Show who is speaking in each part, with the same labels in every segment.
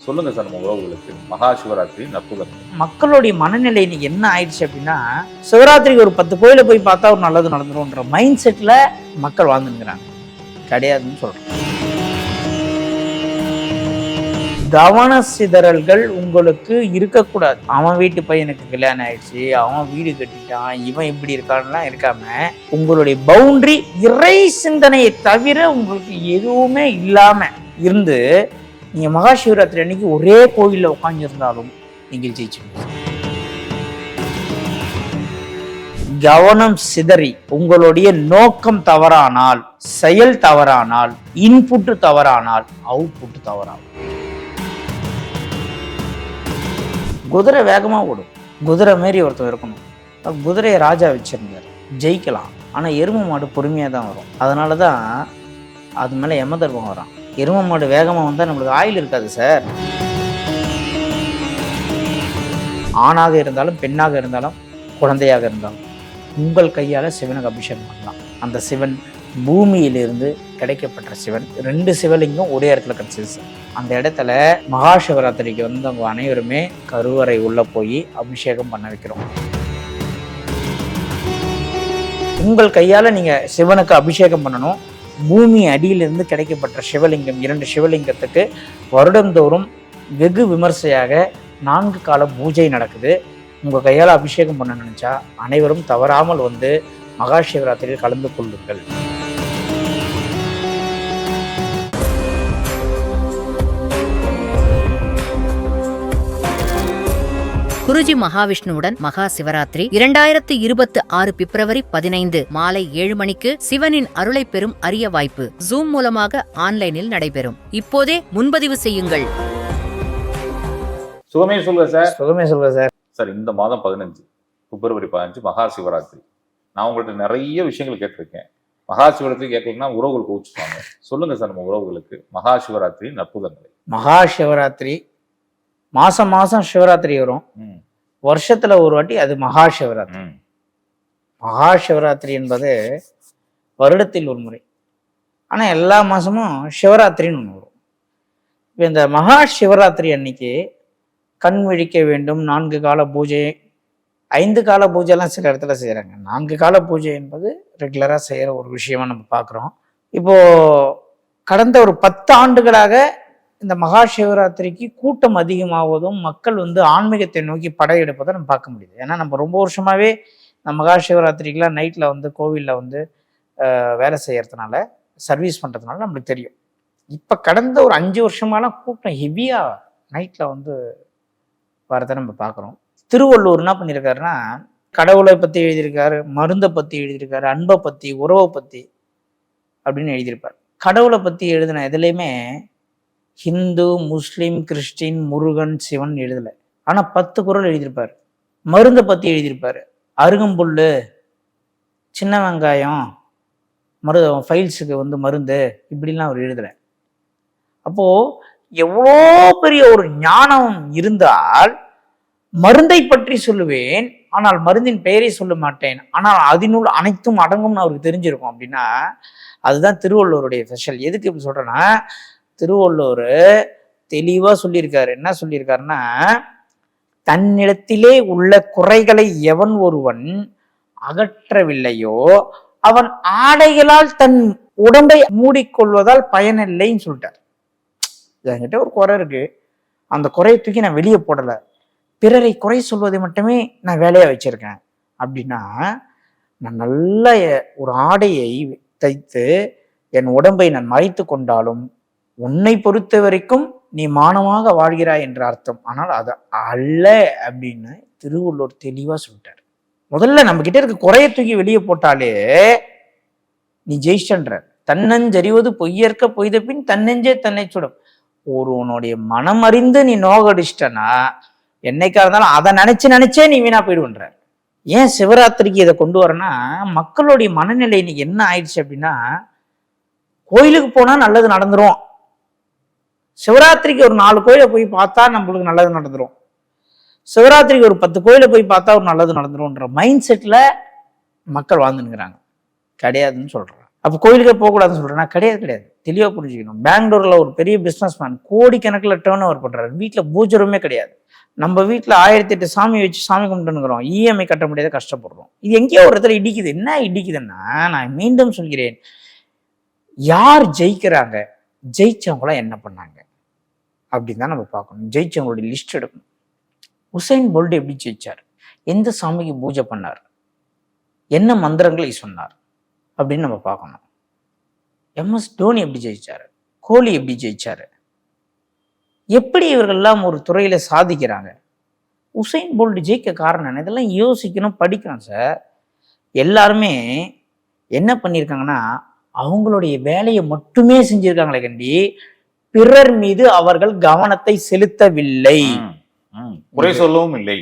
Speaker 1: சொல்லுங்க சார் நம்ம உறவுகளுக்கு. மகா சிவராத்திரி நற்புதன்
Speaker 2: மக்களுடைய மனநிலை இன்னைக்கு என்ன ஆயிடுச்சு அப்படின்னா சிவராத்திரிக்கு ஒரு பத்து கோயில போய் பார்த்தா ஒரு நல்லது நடந்துரும்ன்ற மைண்ட் செட்ல மக்கள் வாழ்ந்துங்கிறாங்க கிடையாதுன்னு சொல்றேன் கவன சிதறல்கள் உங்களுக்கு இருக்கக்கூடாது. அவன் வீட்டு பையனுக்கு கல்யாணம் ஆயிடுச்சு அவன் வீடு கட்டிட்டான் இவன் இப்படி இருக்கான்லாம் இருக்காம உங்களுடைய பவுண்டரி இறை சிந்தனையை தவிர உங்களுக்கு எதுவுமே இல்லாம இருந்து நீங்க மகா சிவராத்திரி அன்னைக்கு ஒரே கோயிலில் உட்காந்துருந்தாலும் நீங்கள் ஜெயிச்சுடுவீங்க கவனம் சிதறி உங்களுடைய நோக்கம் தவறானால் செயல் தவறானால் இன்புட்டு தவறானால் அவுட்புட்டு தவறாகும். குதிரை வேகமா ஓடும். குதிரை மாரி ஒருத்தர் இருக்கணும். குதிரையை ராஜா வச்சுருந்தார். ஜெயிக்கலாம். ஆனா எருமை மாடு பொறுமையாக தான் வரும். அதனால தான் அது மேல யமதர்மம் வரான். எருமை மாடு வேகமாக வந்தால் நம்மளுக்கு ஆயில் இருக்காது சார். ஆணாக இருந்தாலும் பெண்ணாக இருந்தாலும் குழந்தையாக இருந்தாலும் உங்கள் கையால் சிவனுக்கு அபிஷேகம் பண்ணலாம். அந்த சிவன் பூமியிலிருந்து கிடைக்கப்பட்ட சிவன். ரெண்டு சிவலிங்கம் ஒரே இடத்துல கிடச்சிது சார். அந்த இடத்துல மகா சிவராத்திரிக்கு வந்தவங்க அனைவருமே கருவறை உள்ளே போய் அபிஷேகம் பண்ண வைக்கிறோம். உங்கள் கையால் நீங்கள் சிவனுக்கு அபிஷேகம் பண்ணணும். பூமி அடியிலிருந்து கிடைக்கப்பட்ட சிவலிங்கம் இரண்டு சிவலிங்கத்துக்கு வருடந்தோறும் வெகு விமர்சையாக நான்கு கால பூஜை நடக்குது. உங்கள் கையால் அபிஷேகம் பண்ண நினச்சா அனைவரும் தவறாமல் வந்து மகா சிவராத்திரியில் கலந்து கொள்ளுங்கள்.
Speaker 3: குருஜி மகாவிஷ்ணுவுடன் மகா சிவராத்திரி இரண்டாயிரத்து இருபத்து ஆறு பிப்ரவரி பதினைந்து மாலை ஏழு மணிக்கு சிவனின் அருளை பெறும் அரிய வாய்ப்பு ஜூம் மூலமாக ஆன்லைனில் நடைபெறும். இப்போதே முன்பதிவு செய்யுங்கள்.
Speaker 1: சுகமே சொல்லுங்க சார்.
Speaker 2: சுகமே சொல்லுங்க சார்.
Speaker 1: சார் இந்த மாதம் பதினஞ்சு பிப்ரவரி பதினஞ்சு மகா சிவராத்திரி. நான் உங்கள்ட்ட நிறைய விஷயங்கள் கேட்டிருக்கேன். மகா சிவராத்திரி கேட்கலன்னா உறவுகள் கோச்சுப்பாங்க சொல்லுங்க சார் நம்ம உறவுகளுக்கு. மகா சிவராத்திரி நற்புதங்களை
Speaker 2: மகா சிவராத்திரி மாசம் மாசம் சிவராத்திரி வரும். வருஷத்துல ஒரு வாட்டி அது மகா சிவராத்திரி மகா சிவராத்திரி என்பது வருடத்தில் ஒரு முறை. ஆனால் எல்லா மாதமும் சிவராத்திரின்னு ஒன்று வரும். இப்போ இந்த மகா சிவராத்திரி அன்னைக்கு கண் விழிக்க வேண்டும் நான்கு கால பூஜை ஐந்து கால பூஜைலாம் சில இடத்துல செய்கிறாங்க நான்கு கால பூஜை என்பது ரெகுலராக செய்கிற ஒரு விஷயமா நம்ம பார்க்குறோம் இப்போ கடந்த ஒரு பத்து ஆண்டுகளாக இந்த மகா சிவராத்திரிக்கு கூட்டம் அதிகமாவதும் மக்கள் வந்து ஆன்மீகத்தை நோக்கி படையெடுப்பதை நம்ம பார்க்க முடியுது. ஏன்னா நம்ம ரொம்ப வருஷமாகவே இந்த மகா சிவராத்திரிக்கெலாம் நைட்டில் வந்து கோவிலில் வந்து வேலை செய்கிறதுனால சர்வீஸ் பண்ணுறதுனால நம்மளுக்கு தெரியும். இப்போ கடந்த ஒரு அஞ்சு வருஷமாலாம் கூட்டம் ஹெவியாக நைட்டில் வந்து வரதை நம்ம பார்க்குறோம். திருவள்ளுவர் என்ன பண்ணியிருக்காருன்னா கடவுளை பற்றி எழுதியிருக்காரு மருந்தை பற்றி எழுதியிருக்காரு அன்பை பற்றி உறவை பற்றி அப்படின்னு எழுதியிருப்பார். கடவுளை பற்றி எழுதின எதுலேயுமே ஹிந்து முஸ்லீம் கிறிஸ்டின் முருகன் சிவன் எழுதலை. ஆனால் பத்து குறள் எழுதியிருப்பார். மருந்தை பற்றி எழுதியிருப்பார். அருகம்புல் சின்ன வெங்காயம் மரு ஃபைல்ஸுக்கு வந்து மருந்து இப்படிலாம் அவர் எழுதலை. அப்போது எவ்வளோ பெரிய ஒரு ஞானம் இருந்தால் மருந்தை பற்றி சொல்லுவேன் ஆனால் மருந்தின் பெயரை சொல்ல மாட்டேன். ஆனால் அதனுள் அனைத்தும் அடங்கும்னு அவருக்கு தெரிஞ்சிருக்கும் அப்படின்னா அதுதான் திருவள்ளுவருடைய ஸ்பெஷல். எதுக்கு இப்படி சொல்றேன்னா திருவள்ளுவர் தெளிவாக சொல்லியிருக்காரு. என்ன சொல்லியிருக்காருன்னா தன்னிடத்திலே உள்ள குறைகளை எவன் ஒருவன் அகற்றவில்லையோ அவன் ஆடைகளால் தன் உடம்பை மூடிக்கொள்வதால் பயனில்லைன்னு சொல்லிட்டார். என்கிட்ட ஒரு குறை இருக்கு. அந்த குறையை தூக்கி நான் வெளியே போடலை. பிறரை குறை சொல்வதை மட்டுமே நான் வேலையாக வச்சிருக்கேன். அப்படின்னா நான் நல்ல ஒரு ஆடையை தைத்து என் உடம்பை நான் மறைத்து கொண்டாலும் உன்னை பொறுத்த வரைக்கும் நீ மானமாக வாழ்கிறாய் என்ற அர்த்தம். ஆனால் அது அல்ல அப்படின்னு திருவள்ளுவர் தெளிவாக சொல்லிட்டார். முதல்ல நம்ம கிட்ட இருக்க குறைய தூக்கி வெளியே போட்டாலே நீ ஜெயிச்சன்ற தன்னஞ்சறிவது பொய்யற்க பொய்த பின் தன்னெஞ்சே தன்னை சுடும். ஒருவனுடைய மனம் அறிந்து நீ நோகடிச்சிட்டனா என்னைக்கா இருந்தாலும் அதை நினைச்சு நினைச்சே நீ வீணா போயிடுவன்ற. ஏன் சிவராத்திரிக்கு இதை கொண்டு வரனா மக்களுடைய மனநிலை இன்னைக்கு என்ன ஆயிடுச்சு அப்படின்னா கோயிலுக்கு போனா நல்லது நடந்துரும். சிவராத்திரிக்கு ஒரு நாலு கோயிலை போய் பார்த்தா நம்மளுக்கு நல்லது நடந்துடும் சிவராத்திரிக்கு ஒரு பத்து கோயிலை போய் பார்த்தா ஒரு நல்லது நடந்துரும்ன்ற மைண்ட் செட்டில் மக்கள் வாழ்ந்துனுங்கிறாங்க கிடையாதுன்னு சொல்கிறேன் அப்போ கோயிலுக்கே போகக்கூடாதுன்னு சொல்கிறேன் கிடையாது கிடையாது. தெளிவாக புரிஞ்சுக்கணும். பெங்களூரில் ஒரு பெரிய பிஸ்னஸ் மேன் கோடிக்கணக்கில் டேர்ன் ஓவர் பண்ணுறாரு வீட்டில் பூஜரமே கிடையாது. நம்ம வீட்டில் ஆயிரத்தி எட்டு சாமி வச்சு சாமி கும்பிட்டுனுக்குறோம் இஎம்ஐ கட்ட முடியாத கஷ்டப்படுறோம். இது எங்கேயோ ஒரு இடத்துல இடிக்குது. என்ன இடிக்குதுன்னா நான் மீண்டும் சொல்கிறேன். யார் ஜெயிக்கிறாங்க? ஜெயிச்சவங்களாம் என்ன பண்ணாங்க? அப்படின்னு தான் நம்ம பார்க்கணும். ஜெயிச்சவங்களுடைய லிஸ்ட் எடுக்கணும். உசைன் போல்ட் எப்படி ஜெயிச்சார்? எந்த சாமிக்கு பூஜை பண்ணார்? என்ன மந்திரங்களை சொன்னார்? அப்படின்னு நம்ம பார்க்கணும். எம்எஸ் தோனி எப்படி ஜெயிச்சாரு? கோலி எப்படி ஜெயிச்சாரு? எப்படி இவர்கள்லாம் ஒரு துறையில சாதிக்கிறாங்க? உசைன் போல்டு ஜெயிக்க காரணம் என்ன? இதெல்லாம் யோசிக்கணும் படிக்கணும் சார். எல்லாருமே என்ன பண்ணியிருக்காங்கன்னா அவங்களுடைய வேலையை மட்டுமே செஞ்சுருக்காங்களே கண்டி பிறர் மீது அவர்கள் கவனத்தை செலுத்தவில்லை.
Speaker 1: குறை சொல்லவும் இல்லை.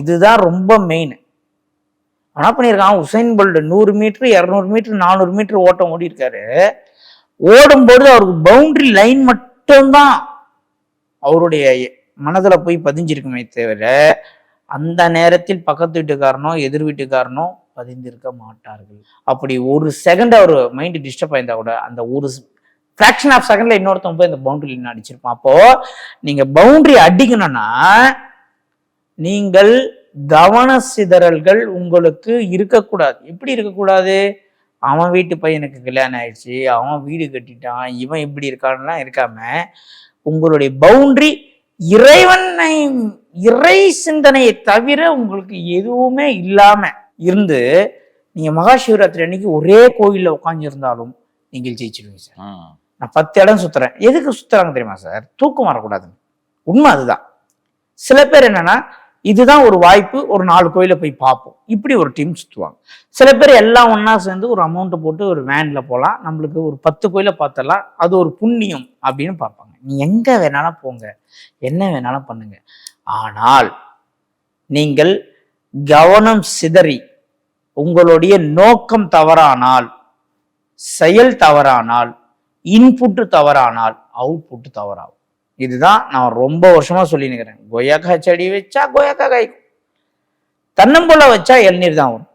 Speaker 2: இதுதான் ரொம்ப மெயின் என்ன பண்ணியிருக்கான். உசைன் போல்ட் நூறு மீட்டர் இரநூறு மீட்டர் நானூறு மீட்டர் ஓட்டம் ஓடி இருக்காரு ஓடும்போது அவருக்கு பவுண்டரி லைன் மட்டும்தான் அவருடைய மனதுல போய் பதிஞ்சிருக்குமே தவிர அந்த நேரத்தில் பக்கத்து வீட்டுக்காரனோ எதிர் வீட்டுக்காரனோ பதிந்திருக்க மாட்டார்கள். அப்படி ஒரு செகண்ட் அவர் மைண்ட் டிஸ்டர்ப் ஆயிருந்தா கூட அந்த ஒரு ஃப்ராக்ஷன் ஆஃப் செகண்ட்ல இன்னொருத்தவங்க போய் இந்த பவுண்டரி லைன் அடிச்சிருப்பான். அப்போ நீங்க பவுண்டரி அடிக்கணும்னா நீங்கள் கவன சிதறல்கள் உங்களுக்கு இருக்கக்கூடாது. எப்படி இருக்கக்கூடாது? அவன் வீட்டு பையனுக்கு கல்யாணம் ஆயிடுச்சு அவன் வீடு கட்டிட்டான் இவன் இப்படி இருக்கான்லாம் இருக்காம உங்களுடைய பவுண்டரி இறைவனை இறை சிந்தனையை தவிர உங்களுக்கு எதுவுமே இல்லாம இருந்து நீங்க மகாசிவராத்திரி அன்னைக்கு ஒரே கோயிலில் உட்காந்துருந்தாலும் நீங்கள் ஜெயிச்சிருவீங்க சார். நான் பத்து இடம் சுத்துறேன். எதுக்கு சுத்துறாங்க தெரியுமா சார் தூக்கம் வரக்கூடாதுன்னு உண்மை அதுதான். சில பேர் என்னன்னா இதுதான் ஒரு வாய்ப்பு ஒரு நாலு கோயில போய் பார்ப்போம். இப்படி ஒரு டீம் சுத்துவாங்க. சில பேர் எல்லாம் ஒன்றா சேர்ந்து ஒரு அமௌண்ட்டை போட்டு ஒரு வேன்ல போகலாம் நம்மளுக்கு ஒரு பத்து கோயில பார்த்தலாம் அது ஒரு புண்ணியம் அப்படின்னு பார்ப்பாங்க. நீ எங்க வேணாலும் போங்க. என்ன வேணாலும் பண்ணுங்க. ஆனால் நீங்கள் கவனம் சிதறி உங்களுடைய நோக்கம் தவறானால் செயல் தவறானால் இன்புட்டு தவறானால் அவுட்புட்டு தவறாகும். இதுதான் நான் ரொம்ப வருஷமாக சொல்லினுக்கிறேன். கொய்யாக்காய் செடி வச்சா கொய்யாக்காய் காய்க்கும். தென்னம்புள்ள வச்சா இளநீர் தான் வரும்.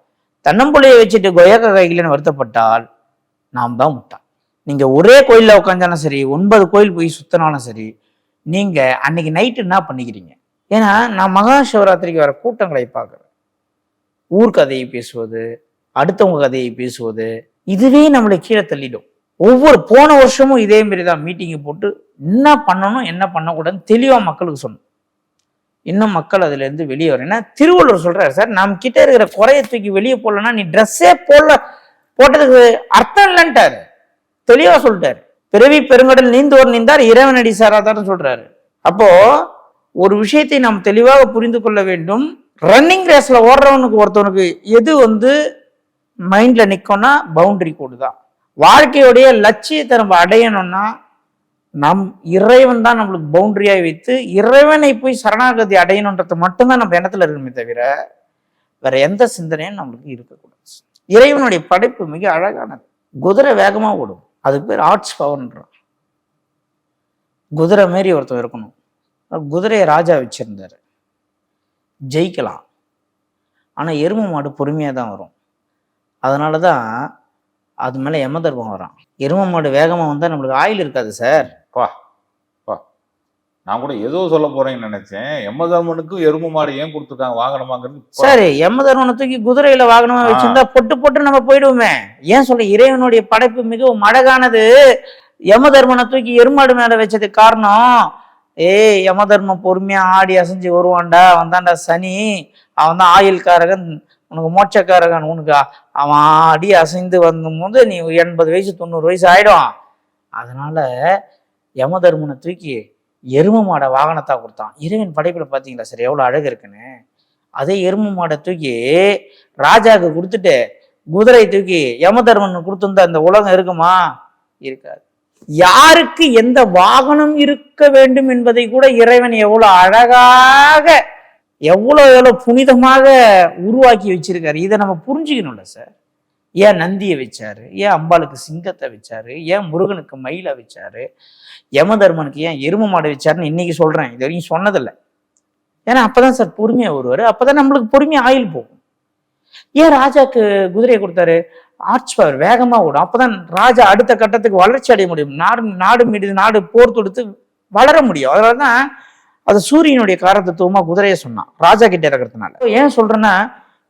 Speaker 2: தென்னம்புள்ளையை வச்சுட்டு கொய்யாக்காய் காய்க்கலன்னு வருத்தப்பட்டால் நாம் தான் முட்டாள். நீங்கள் ஒரே கோயிலில் உட்காந்தாலும் சரி ஒன்பது கோயில் போய் சுத்தினாலும் சரி நீங்கள் அன்னைக்கு நைட்டு என்ன பண்ணிக்கிறீங்க? ஏன்னா நான் மகா சிவராத்திரிக்கு வர கூட்டங்களை பார்க்குறேன். ஊர் கதையை பேசுவது அடுத்தவங்க கதையை பேசுவது இதுவே நம்மளை கீழே தள்ளிடும். ஒவ்வொரு போன வருஷமும் இதே மாரி தான் மீட்டிங்கை போட்டு என்ன பண்ணணும் என்ன பண்ணக்கூடாதுன்னு தெளிவாக மக்களுக்கு சொன்னோம் இன்னும் மக்கள் அதுலேருந்து வெளியே வரும் ஏன்னா திருவள்ளுவர் சொல்கிறார் சார் நம்ம கிட்டே இருக்கிற குறைய தூக்கி வெளியே போடலன்னா நீ ட்ரெஸ்ஸே போடல போட்டதுக்கு அர்த்தம் இல்லைன்ட்டார். தெளிவாக சொல்லிட்டாரு. பிறவி பெருங்கடல் நீந்தோர் நீந்தார் இறைவனடி சாராதார்னு சொல்கிறாரு அப்போது ஒரு விஷயத்தை நாம் தெளிவாக புரிந்து கொள்ள வேண்டும். ரன்னிங் ரேஸில் ஓடுறவனுக்கு ஒருத்தவனுக்கு எது வந்து மைண்டில் நிற்கும்னா பவுண்டரி கோடு தான். வாழ்க்கையுடைய லட்சியத்தை நம்ம அடையணும்னா நம் இறைவன் தான் நம்மளுக்கு பவுண்டரியாக வைத்து இறைவனை போய் சரணாகதி அடையணுன்றது மட்டும்தான் நம்ம எண்ணத்தில் இருக்கணுமே தவிர வேற எந்த சிந்தனையும் நம்மளுக்கு இருக்கக்கூடாது. இறைவனுடைய படைப்பு மிக அழகானது. குதிரை வேகமாக ஓடும். அதுக்கு பேர் ஆர்ட்ஸ் பவர்ன்றான் குதிரை மாரி ஒருத்தர் இருக்கணும். குதிரையை ராஜா வச்சிருந்தாரு. ஜெயிக்கலாம். ஆனால் எருமை மாடு பொறுமையாக தான் வரும். அதனால தான் அது மேல யமதர்மம் வரான். எருமை மாடு வேகமா வந்தா நம்மளுக்கு ஆயில் இருக்காது சார்.
Speaker 1: பா பா நான் கூட ஏதோ சொல்ல போறேன்னு நினைச்சேன். எம்மதர்மனுக்கும் எருமை மாடு ஏன் கொடுத்துருக்காங்க? வாங்கணுமாங்கிறது இப்ப-
Speaker 2: சரி யமதர்மனை தூக்கி குதிரையில வாகனமா. வச்சிருந்தா பொட்டு பொட்டு நம்ம போயிடுவோமே. ஏன் சொல்ல இறைவனுடைய படைப்பு மிகவும் அழகானது. யமதர்மனை தூக்கி எருமாடு மேல வச்சதுக்கு காரணம் ஏய் யமதர்மன் பொறுமையா ஆடி அசைஞ்சு வருவான்டா. அவன் தான்டா சனி. அவன் தான் ஆயுள்காரகன் உனக்கு மோட்சக்காரகன் உனக்கு அவன் அடி அசைந்து வந்தபோது நீ எண்பது வயசு தொண்ணூறு வயசு ஆயிடும் அதனால யமதர்மனை தூக்கி எரும மாடை வாகனத்தா கொடுத்தான். இறைவன் படைப்பில் பார்த்தீங்களா சார் எவ்வளோ அழகு இருக்குன்னு? அதே எரும மாடை தூக்கி ராஜாவுக்கு கொடுத்துட்டு குதிரை தூக்கி யமதர்மன் கொடுத்துருந்தா இந்த உலகம் இருக்குமா? இருக்காது. யாருக்கு எந்த வாகனம் இருக்க வேண்டும் என்பதை கூட இறைவன் எவ்வளோ அழகாக எவ்வளோ எவ்வளோ புனிதமாக உருவாக்கி வச்சிருக்காரு. இதை நம்ம புரிஞ்சுக்கணும்ல சார் ஏன் நந்தியை வச்சாரு? ஏன் அம்பாளுக்கு சிங்கத்தை வச்சாரு? ஏன் முருகனுக்கு மயிலை வச்சாரு? யமதர்மனுக்கு ஏன் எரும மாடு வச்சாருன்னு இன்னைக்கு சொல்றேன். இது வரைக்கும் சொன்னதில்லை. ஏன்னா அப்பதான் சார் பொறுமையா வருவாரு. அப்பதான் நம்மளுக்கு பொறுமையா ஆயில் போகும். ஏன் ராஜாக்கு குதிரையை கொடுத்தாரு? ஆர்ச் பவர் வேகமா ஓடும். அப்பதான் ராஜா அடுத்த கட்டத்துக்கு வளர்ச்சி அடைய முடியும். நாடு நாடு மீது நாடு போர் தொடுத்து வளர முடியும். அதனாலதான் அது சூரியனுடைய காரத்தத்துவமா குதிரையை சொன்னான். ராஜா கிட்ட இருக்கிறதுனால. ஏன் சொல்றேன்னா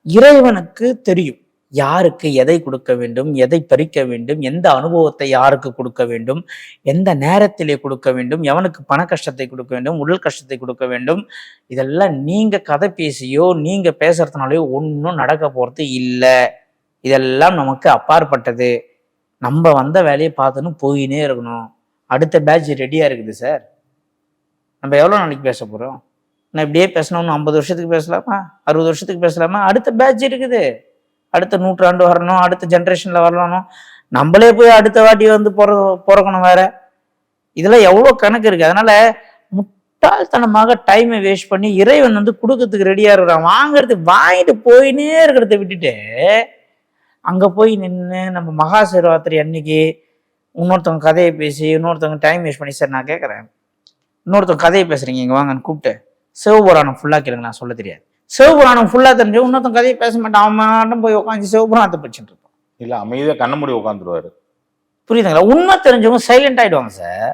Speaker 2: இறைவனுக்கு தெரியும் யாருக்கு எதை கொடுக்க வேண்டும் எதை பறிக்க வேண்டும் எந்த அனுபவத்தை யாருக்கு கொடுக்க வேண்டும் எந்த நேரத்திலே கொடுக்க வேண்டும் எவனுக்கு பண கஷ்டத்தை கொடுக்க வேண்டும் உடல் கஷ்டத்தை கொடுக்க வேண்டும். இதெல்லாம் நீங்க கதை பேசியோ நீங்க பேசுறதுனாலயோ ஒன்றும் நடக்க போறது இல்லை. இதெல்லாம் நமக்கு அப்பாற்பட்டது. நம்ம வந்த வேலையை பார்த்துன்னு போயினே இருக்கணும். அடுத்த பேட்ச் ரெடியா இருக்குது சார். நம்ம எவ்வளோ நாளைக்கு பேச போகிறோம் நான் இப்படியே பேசணும்னு ஐம்பது வருஷத்துக்கு பேசலாமா? அறுபது வருஷத்துக்கு பேசலாமா? அடுத்த பேட்ச் இருக்குது. அடுத்த நூற்றாண்டு வரணும் அடுத்த ஜென்ரேஷனில் வரணும். நம்மளே போய் அடுத்த வாட்டி வந்து பிற பிறக்கணும் வேற. இதெல்லாம் எவ்வளோ கணக்கு இருக்கு. அதனால முட்டாள்தனமாக டைமை வேஸ்ட் பண்ணி இறைவன் வந்து கொடுக்கறதுக்கு ரெடியாக இருக்கிறான். வாங்குறது வாங்கிட்டு போயினே இருக்கிறத விட்டுட்டு அங்கே போய் நின்று நம்ம மகா சிவராத்திரி அன்னைக்கு இன்னொருத்தவங்க கதையை பேசி இன்னொருத்தவங்க டைம் வேஸ்ட் பண்ணி சார் நான் கேட்குறேன் இன்னொருத்தவங்க கதையை பேசுறீங்க இங்க வாங்கன்னு கூப்பிட்டு சிவபுராணம் ஃபுல்லாக கேளுங்க நான் சொல்ல தெரியாது. சிவபுராணம் ஃபுல்லாக தெரிஞ்சு இன்னொருத்தவங்க கதையை பேச மாட்டான் அவன் போய் உட்காந்து சிவபுராணத்தை படிச்சுட்டு இருப்பான்.
Speaker 1: இல்ல அமைதியா கண்ண மூடி உட்காந்துருவாரு
Speaker 2: புரியுதுங்களா? உண்மை தெரிஞ்சவங்க சைலண்ட் ஆயிடுவாங்க சார்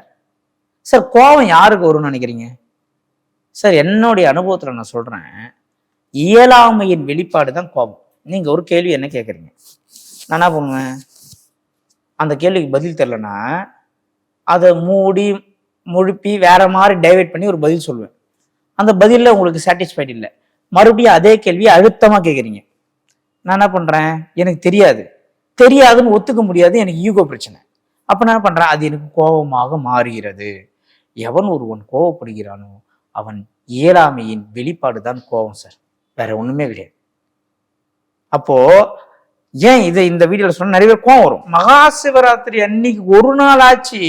Speaker 2: சார் கோபம் யாருக்கு வரும்னு நினைக்கிறீங்க? சார் என்னுடைய அனுபவத்தில் நான் சொல்றேன் இயலாமையின் வெளிப்பாடு தான் கோபம். நீங்க ஒரு கேள்வி என்ன கேட்குறீங்க நான் என்ன பண்ணுவேன்? அந்த கேள்விக்கு பதில் தெரிலனா அதை மூடி முழுப்பி வேற மாதிரி டைவெர்ட் பண்ணி ஒரு பதில் சொல்லுவேன். அந்த பதிலில் உங்களுக்கு சாட்டிஸ்ஃபைட் இல்லை. மறுபடியும் அதே கேள்வியை அழுத்தமாக கேட்குறீங்க நான் என்ன பண்ணுறேன் எனக்கு தெரியாது. தெரியாதுன்னு ஒத்துக்க முடியாது. எனக்கு ஈகோ பிரச்சனை. அப்போ நான் என்ன பண்ணுறேன் அது எனக்கு கோபமாக மாறுகிறது. எவன் ஒருவன் கோபப்படுகிறானோ அவன் இயலாமையின் வெளிப்பாடு தான் கோபம் சார். வேற ஒன்றுமே கிடையாது. அப்போ ஏன் இதை இந்த வீடியோவில் சொன்ன நிறைய பேர் கோவம் வரும். மகா சிவராத்திரி அன்னைக்கு ஒரு நாள் ஆச்சு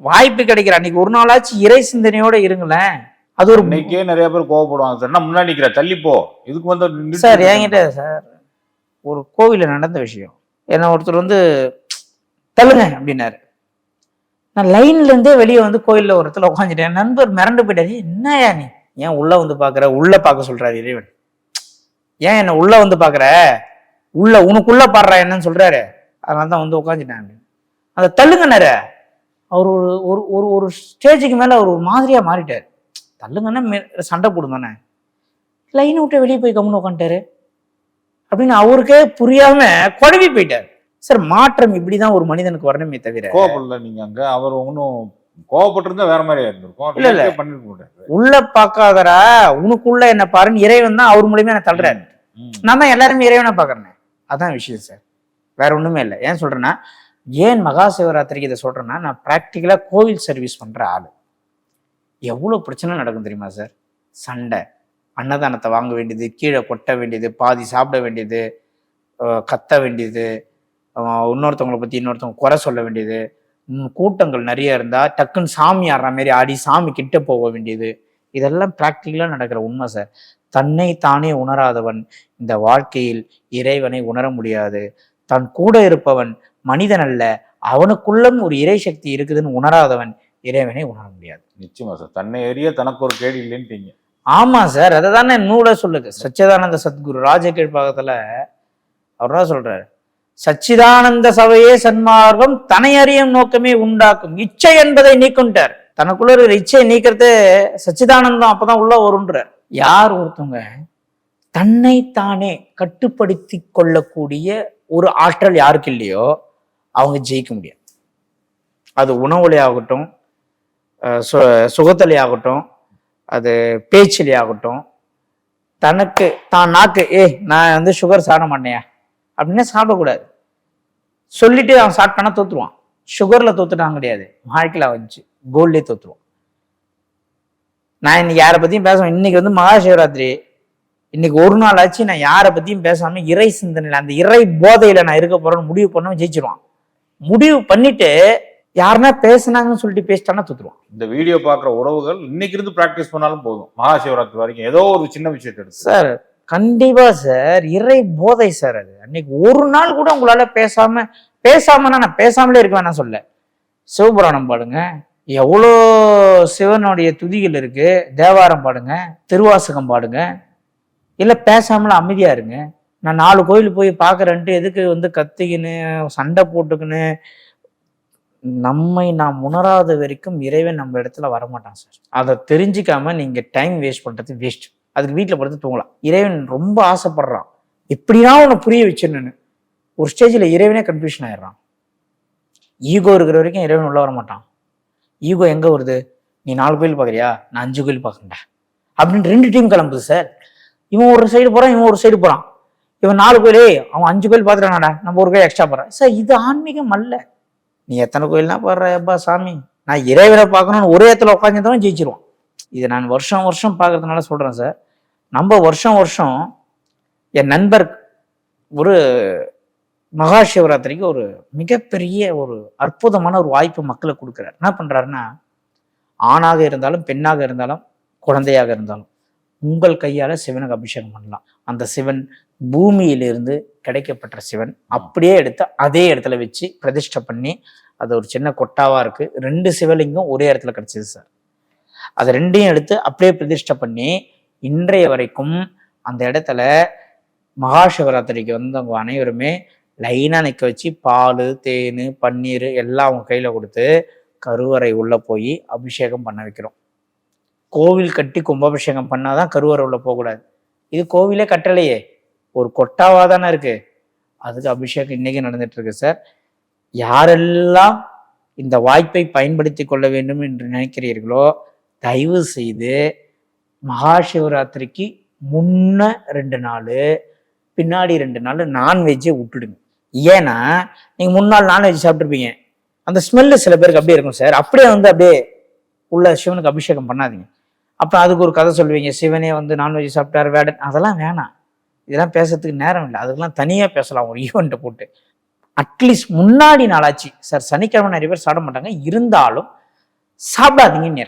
Speaker 2: வாய்ப்பு கிடைக்கிற அன்னைக்கு ஒரு நாள் ஆச்சு இறை சிந்தனையோட இருங்களேன். அது ஒரு
Speaker 1: இன்னைக்கே நிறைய பேர் கோவப்படுவாங்க. சார் நான் முன்னாடி நிக்கிற? தள்ளி போ. இதுக்கு வந்து
Speaker 2: சார் என்கிட்ட சார் ஒரு கோவில்ல நடந்த விஷயம். என்ன ஒருத்தர் வந்து தள்ளுங்க அப்படின்னாரு. நான் லைன்ல இருந்தே வெளியே வந்து கோயில்ல ஒரு இடத்துல உட்காந்துட்டேன் நண்பர் மிரண்டு போயிட்டாரு. என்னயா நீ? ஏன் உள்ள வந்து பாக்குற உள்ள பார்க்க சொல்றாரு இறைவன். ஏன் என்ன உள்ள வந்து பாக்குற உள்ள உனக்குள்ள பாடுறா என்னன்னு சொல்றாரு. அதனால தான் வந்து உட்காந்துட்டேன் அந்த தள்ளுங்கன்னாரு. அவர் ஒரு ஒரு ஒரு ஒரு ஸ்டேஜுக்கு மேல அவர் ஒரு மாதிரியா மாறிட்டார். தள்ளுங்கன்னா மே- சண்டை போடும் தானே லைனை விட்டு வெளியே போய் கம்முன்னு உட்காந்துட்டாரு அப்படின்னு அவருக்கே புரியாம குழம்பி போயிட்டார். சார் மாற்றம் இப்படிதான் ஒரு மனிதனுக்கு வரணுமே தவிர
Speaker 1: கோவப்படல நீங்க அங்க. அவர் ஒன்னும் கோவப்பட்டிருந்தா வேற மாதிரி இருந்திருக்கும்.
Speaker 2: இல்ல, இல்ல.
Speaker 1: பண்ணிருக்க
Speaker 2: உள்ள பார்க்காதடா. உனக்குள்ள என்ன பாருன்னு இறைவன் தான் அவர் மூலியமா என்ன தள்ளுறாரு. நான் தான் எல்லாருமே இறைவனை பார்க்கறேன். அதான் விஷயம் சார். வேற ஒண்ணுமே இல்லை. ஏன் சொல்றேன்னா ஏன் மகா சிவராத்திரிக்கு இதை சொல்கிறேன்னா நான் ப்ராக்டிக்கலாக கோவில் சர்வீஸ் பண்ணுற ஆள். எவ்வளோ பிரச்சனை நடக்கும் தெரியுமா சார் சண்டை. அன்னதானத்தை வாங்க வேண்டியது கீழே கொட்ட வேண்டியது பாதி சாப்பிட வேண்டியது கத்த வேண்டியது இன்னொருத்தவங்களை பற்றி இன்னொருத்தவங்க குறை சொல்ல வேண்டியது கூட்டங்கள் நிறைய இருந்தால் டக்குன்னு சாமி ஆடுற மாதிரி ஆடி சாமி கிட்ட போக வேண்டியது. இதெல்லாம் ப்ராக்டிக்கலாக நடக்கிற உண்மை சார் தன்னை தானே உணராதவன் இந்த வாழ்க்கையில் இறைவனை உணர முடியாது. தன் கூட இருப்பவன் மனிதன் அல்ல அவனுக்குள்ளும் ஒரு இறை சக்தி இருக்குதுன்னு உணராதவன் இறைவனை உணர முடியாது.
Speaker 1: நிச்சயமா சார். தன்னை எரிய தனக்கு ஒரு கேடு இல்லைன்ட்டீங்க.
Speaker 2: ஆமா சார் அதை தானே நூலை சொல்லுது. சச்சிதானந்த சத்குரு ராஜகீழ்பாகத்துல அவர் தான் சொல்றாரு? சச்சிதானந்த சபையே சன்மார்க்கம் தன்னை அறியும் நோக்கமே உண்டாக்கும். இச்சை என்பதை நீக்குன்றார் தனக்குள்ள இருக்கிற இச்சையை நீக்கிறது சச்சிதானந்தம் அப்பதான் உள்ள வருன்றார் யார் ஒருத்தவங்க? தன்னை தானே கட்டுப்படுத்தி கொள்ளக்கூடிய ஒரு ஆற்றல் யாருக்கு இல்லையோ அவங்க ஜெயிக்க முடியாது. அது உணவுலே ஆகட்டும் சு- சுகத்திலே ஆகட்டும் அது பேச்சிலே ஆகட்டும் தனக்கு தான் நாக்கு ஏய் நான் வந்து சுகர் சாப்பிட மாட்டேயா அப்படின்னு சாப்பிடக்கூடாது. சொல்லிட்டு அவன் சாப்பிட்டானா தோத்துருவான். சுகரில் தோத்துட்டான் கிடையாது. வாழ்க்கையில் வந்துச்சு கோல்ட்லேயே தோத்துருவான். நான் இன்னைக்கு யாரை பற்றியும் பேசுவேன் இன்னைக்கு வந்து மகா சிவராத்திரி இன்னைக்கு ஒரு நாள் ஆச்சு நான் யாரை பத்தியும் பேசாம இறை சிந்தனையில அந்த இறை போதையில நான் இருக்க போறேன்னு முடிவு பண்ண ஜெயிச்சிருவான். முடிவு பண்ணிட்டு யாருன்னா பேசுனாங்கன்னு சொல்லிட்டு பேசிட்டானா தோத்துருவான்.
Speaker 1: இந்த வீடியோ பாக்குற உறவுகள் இன்னைக்கு இருந்து பிராக்டிஸ் பண்ணாலும் போதும். மகா சிவராத்திரி வரைக்கும் ஏதோ ஒரு சின்ன விஷயத்தை எடுத்து.
Speaker 2: சார் கண்டிப்பா சார் இறை போதை சார் அது. அன்னைக்கு ஒரு நாள் கூட உங்களால பேசாம பேசாமனா நான் பேசாமலே இருக்க வேணாம் சொல்ல சிவபுராணம் பாடுங்க. எவ்வளோ சிவனுடைய துதிகள் இருக்கு. தேவாரம் பாடுங்க. திருவாசகம் பாடுங்க. இல்லை பேசாமல் அமைதியாக இருங்க. நான் நாலு கோயில் போய் பார்க்குறேன்ட்டு எதுக்கு வந்து கத்திக்கின்னு சண்டை போட்டுக்கின்னு? நம்மை நாம் உணராத வரைக்கும் இறைவன் நம்ம இடத்துல வரமாட்டான் சார். அதை தெரிஞ்சுக்காம நீங்கள் டைம் வேஸ்ட் பண்ணுறது வேஸ்ட் அதுக்கு வீட்டில் படுத்து தூங்கலாம். இறைவன் ரொம்ப ஆசைப்படுறான். எப்படின்னா உன்னை புரிய வச்சிடணுன்னு ஒரு ஸ்டேஜில் இறைவனே கன்ஃபியூஷன் ஆயிடுறான். ஈகோ இருக்கிற வரைக்கும் இறைவன் உள்ளே வர மாட்டான் ஈகோ எங்கே வருது? நீ நாலு கோயில் பார்க்குறியா நான் அஞ்சு கோயில் பார்க்குறேன்டா அப்படின்னு ரெண்டு டீம் கிளம்புது சார். இவன் ஒரு சைடு போறான் இவன் ஒரு சைடு போறான். இவன் நாலு கோயிலே அவன் அஞ்சு கோயில் பார்த்துட்டானாடா நம்ம ஒரு கோயில் எக்ஸ்ட்ரா போறான். சார் இது ஆன்மீகம் அல்ல. நீ எத்தனை கோயில்னா பாடுற எப்பா சாமி. நான் இறைவனை பார்க்கணும்னு ஒரே இடத்துல உட்காந்துதான் ஜெயிச்சிருவான். இதை நான் வருஷம் வருஷம் பார்க்கறதுனால சொல்றேன் சார். நம்ம வருஷம் வருஷம் என் நண்பர் ஒரு மகா சிவராத்திரிக்கு ஒரு மிகப்பெரிய ஒரு அற்புதமான ஒரு வாய்ப்பு மக்களுக்கு கொடுக்குறாரு. என்ன பண்ணுறாருன்னா ஆணாக இருந்தாலும் பெண்ணாக இருந்தாலும் குழந்தையாக இருந்தாலும் உங்கள் கையால் சிவனுக்கு அபிஷேகம் பண்ணலாம். அந்த சிவன் பூமியிலிருந்து கிடைக்கப்பட்ட சிவன். அப்படியே எடுத்து அதே இடத்துல வச்சு பிரதிஷ்டை பண்ணி அது ஒரு சின்ன கொட்டாவாக இருக்குது ரெண்டு சிவலிங்கம் ஒரே இடத்துல கிடச்சிது சார். அது ரெண்டையும் எடுத்து அப்படியே பிரதிஷ்டை பண்ணி இன்றைய வரைக்கும் அந்த இடத்துல மகா சிவராத்திரிக்கு வந்தவங்க அனைவருமே லைனாக நிற்க வச்சு பால் தேன் பன்னீர் எல்லாம் அவங்க கையில் கொடுத்து கருவறை உள்ளே போய் அபிஷேகம் பண்ண வைக்கிறோம். கோவில் கட்டி கும்பாபிஷேகம் பண்ணாதான் கருவறை உள்ள போகக்கூடாது. இது கோவிலே கட்டலையே. ஒரு கொட்டாவா தானே இருக்கு. அதுக்கு அபிஷேகம் இன்னைக்கு நடந்துட்டு இருக்கு சார். யாரெல்லாம் இந்த வாய்ப்பை பயன்படுத்தி கொள்ள வேண்டும் என்று நினைக்கிறீர்களோ தயவு செய்து மகா சிவராத்திரிக்கு முன்ன ரெண்டு நாள் பின்னாடி ரெண்டு நாள் நான்வெஜ்ஜை விட்டுடுங்க. ஏன்னா நீங்கள் மூணு நாள் நான்வெஜ் சாப்பிட்ருப்பீங்க அந்த ஸ்மெல்லு சில பேருக்கு அப்படியே இருக்கும் சார். அப்படியே வந்து அப்படியே உள்ள சிவனுக்கு அபிஷேகம் பண்ணாதீங்க. அப்புறம் அதுக்கு ஒரு கதை சொல்லுவீங்க சிவனே வந்து நான்வெஜ் சாப்பிட்டாரு வேடன் அதெல்லாம் வேணாம். இதெல்லாம் பேசுறதுக்கு நேரம் இல்லை. அதுக்கெல்லாம் தனியாக பேசலாம் ஒரு ஈவெண்ட்டை போட்டு. அட்லீஸ்ட் முன்னாடி நாளாச்சு. சார் சனிக்கிழமை நிறைய பேர் சாப்பிட மாட்டாங்க. இருந்தாலும் சாப்பிடாதீங்க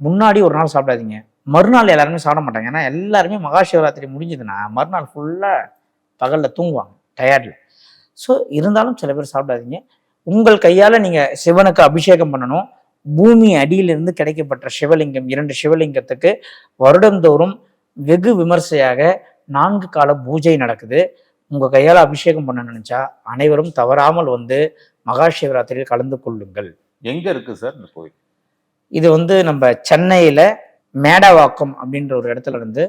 Speaker 2: முன்னாடி ஒரு நாள் சாப்பிடாதீங்க. மறுநாள் எல்லாருமே சாப்பிட மாட்டாங்க. ஏன்னா எல்லாருமே மகா சிவராத்திரி முடிஞ்சதுன்னா மறுநாள் ஃபுல்லாக பகலில் தூங்குவாங்க. டயர்டில் ஸோ இருந்தாலும் சில பேர் சாப்பிடாதீங்க. உங்கள் கையால் நீங்கள் சிவனுக்கு அபிஷேகம் பண்ணணும். பூமி அடியிலிருந்து கிடைக்கப்பட்ட சிவலிங்கம் இரண்டு சிவலிங்கத்துக்கு வருடந்தோறும் வெகு விமர்சையாக நான்கு கால பூஜை நடக்குது. உங்க கையால் அபிஷேகம் பண்ண நினைச்சா அனைவரும் தவறாமல் வந்து மகா சிவராத்திரியில் கலந்து கொள்ளுங்கள்.
Speaker 1: எங்க இருக்கு சார் இந்த கோயில்?
Speaker 2: இது வந்து நம்ம சென்னையில மேடவாக்கம் அப்படின்ற ஒரு இடத்துல இருந்து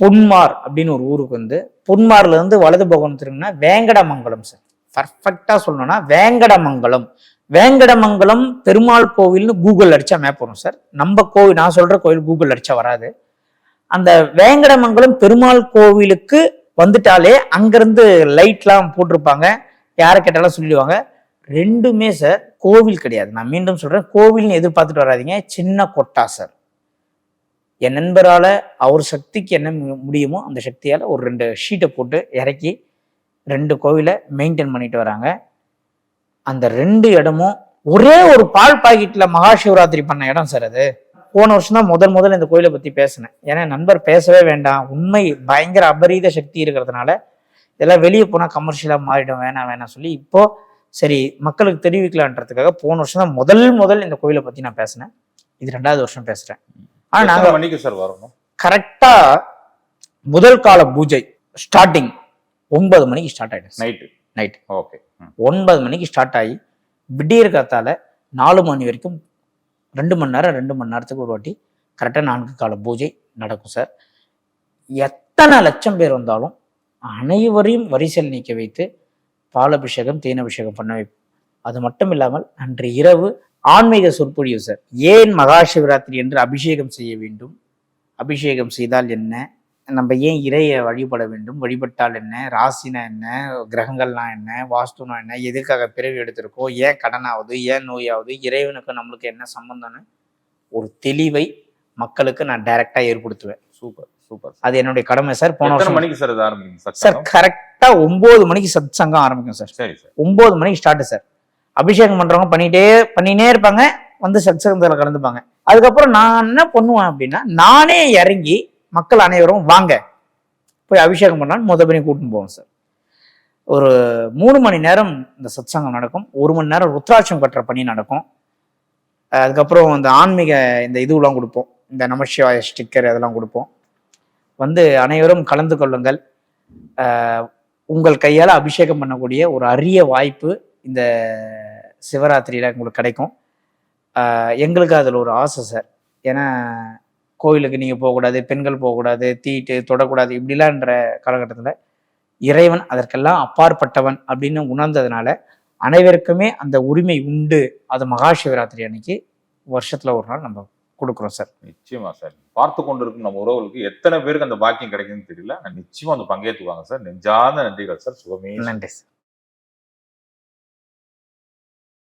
Speaker 2: பொன்மார் அப்படின்னு ஒரு ஊருக்கு வந்து பொன்மார்ல இருந்து வலது பக்கம் திரும்பினா வேங்கடமங்கலம் சார். பர்ஃபெக்டா சொல்லணும்னா வேங்கடமங்கலம். வேங்கடமங்கலம் பெருமாள் கோவில்னு கூகுள் அடிச்சா மேப் வரும் சார் நம்ம கோவில் நான் சொல்ற கோவில் கூகுள் அடிச்சா வராது. அந்த வேங்கடமங்கலம் பெருமாள் கோவிலுக்கு வந்துட்டாலே அங்கிருந்து லைட்லாம் போட்டிருப்பாங்க. யாரை கேட்டாலும் சொல்லிடுவாங்க. ரெண்டுமே சார் கோவில் கிடையாது. நான் மீண்டும் சொல்றேன் கோவில்னு எதிர்பார்த்துட்டு வராதீங்க. சின்ன கொட்டா சார் என் நண்பரால் அவர் சக்திக்கு என்ன மு- முடியுமோ அந்த சக்தியால் ஒரு ரெண்டு ஷீட்டை போட்டு இறக்கி ரெண்டு கோவிலை மெயின்டைன் பண்ணிட்டு வராங்க. அந்த ரெண்டு இடமும் ஒரே ஒரு பால் பாக்கெட்ல மகா சிவராத்திரி பண்ண இடம் சார் அது. போன வருஷம் தான் முதல் முதல்ல இந்த கோயிலை பத்தி பேசினேன். ஏன்னா நண்பர் பேசவே வேண்டாம். உண்மை பயங்கர அபரீத சக்தி இருக்கிறதுனால இதெல்லாம் வெளியே போனா கமர்ஷியலா மாறிடும். வேணாம் வேணாம் சொல்லி இப்போ சரி மக்களுக்கு தெரிவிக்கலான்றதுக்காக போன வருஷம் தான் முதல் முதல் இந்த கோயிலை பத்தி நான் பேசினேன். இது ரெண்டாவது வருஷம் பேசுறேன். ஆனா நாங்க
Speaker 1: எத்தனை மணிக்கு சார் வரணும்?
Speaker 2: கரெக்டா முதல் கால பூஜை ஸ்டார்டிங் ஒன்பது மணிக்கு ஸ்டார்ட் ஆயிடுச்சு
Speaker 1: நைட்டு
Speaker 2: நைட்.
Speaker 1: ஓகே.
Speaker 2: ஒன்பது மணிக்கு ஸ்டார்ட் ஆகி விடியற் காத்தால நாலு மணி வரைக்கும் ரெண்டு மணி நேரம் ரெண்டு மணி நேரத்துக்கு ஒரு வாட்டி கரெக்டாக நான்கு கால பூஜை நடக்கும் சார். எத்தனை லட்சம் பேர் வந்தாலும் அனைவரையும் வரிசையில் நீக்க வைத்து பாலபிஷேகம் தேனபிஷேகம் பண்ண வைப்போம். அது மட்டும் இல்லாமல் அன்று இரவு ஆன்மீக சொற்பொழிவு சார். ஏன் மகா சிவராத்திரி என்று அபிஷேகம் செய்ய வேண்டும்? அபிஷேகம் செய்தால் என்ன? நம்ம ஏன் இறையை வழிபட வேண்டும்? வழிபட்டால் என்ன? ராசினா என்ன? கிரகங்கள்னா என்ன? வாஸ்துனா என்ன? எதுக்காக பிறவி எடுத்திருக்கோம் ஏன் கடன் ஆகுது ஏன் நோயாகுது இறைவனுக்கு நம்மளுக்கு என்ன சம்பந்தம்னு ஒரு தெளிவை மக்களுக்கு நான் டைரக்டா ஏற்படுத்துவேன்.
Speaker 1: Super super.
Speaker 2: அது என்னுடைய கடமை சார். போன வருஷம்
Speaker 1: மணிக்கு சார் ஆரம்பிக்கும்
Speaker 2: சார் கரெக்டா ஒன்பது மணிக்கு சத் சங்கம் ஆரம்பிக்கும் சார்.
Speaker 1: சரி சார்.
Speaker 2: ஒன்பது மணிக்கு ஸ்டார்ட் சார். அபிஷேகம் பண்றவங்க பண்ணிட்டே பண்ணினே இருப்பாங்க வந்து சத்சங்கத்துல கலந்துப்பாங்க. அதுக்கப்புறம் நான் என்ன பண்ணுவேன் அப்படின்னா நானே இறங்கி மக்கள் அனைவரும் வாங்க. போய் அபிஷேகம் பண்ணான்னு முத பண்ணி கூட்டின்னு போவோம் சார். ஒரு மூணு மணி நேரம் இந்த சத்சங்கம் நடக்கும். ஒரு மணி நேரம் ருத்ராட்சம் கட்டுற பணி நடக்கும். அதுக்கப்புறம் இந்த ஆன்மீக இந்த இதுவெலாம் கொடுப்போம். இந்த நமசிவாய ஸ்டிக்கர் அதெல்லாம் கொடுப்போம். வந்து அனைவரும் கலந்து கொள்ளுங்கள். உங்கள் கையால் அபிஷேகம் பண்ணக்கூடிய ஒரு அரிய வாய்ப்பு இந்த சிவராத்திரியில் உங்களுக்கு கிடைக்கும். எங்களுக்கு அதில் ஒரு ஆசை சார். ஏன்னா கோயிலுக்கு நீங்கள் போகக்கூடாது பெண்கள் போகக்கூடாது தீட்டு தொடக்கூடாது இப்படிலான்ற காலகட்டத்தில் இறைவன் அதற்கெல்லாம் அப்பாற்பட்டவன் அப்படின்னு உணர்ந்ததுனால அனைவருக்குமே அந்த உரிமை உண்டு. அது மகா சிவராத்திரி அன்னைக்கு வருஷத்துல ஒரு நாள் நம்ம கொடுக்குறோம் சார்.
Speaker 1: நிச்சயமா சார். பார்த்து கொண்டிருக்கும் நம்ம உறவுகளுக்கு எத்தனை பேருக்கு அந்த பாக்கியம் கிடைக்குதுன்னு தெரியல. நிச்சயமா வந்து பங்கேற்றுவாங்க சார். நெஞ்சார்ந்த நன்றிகள் சார். சுகமே
Speaker 2: நன்றி சார்.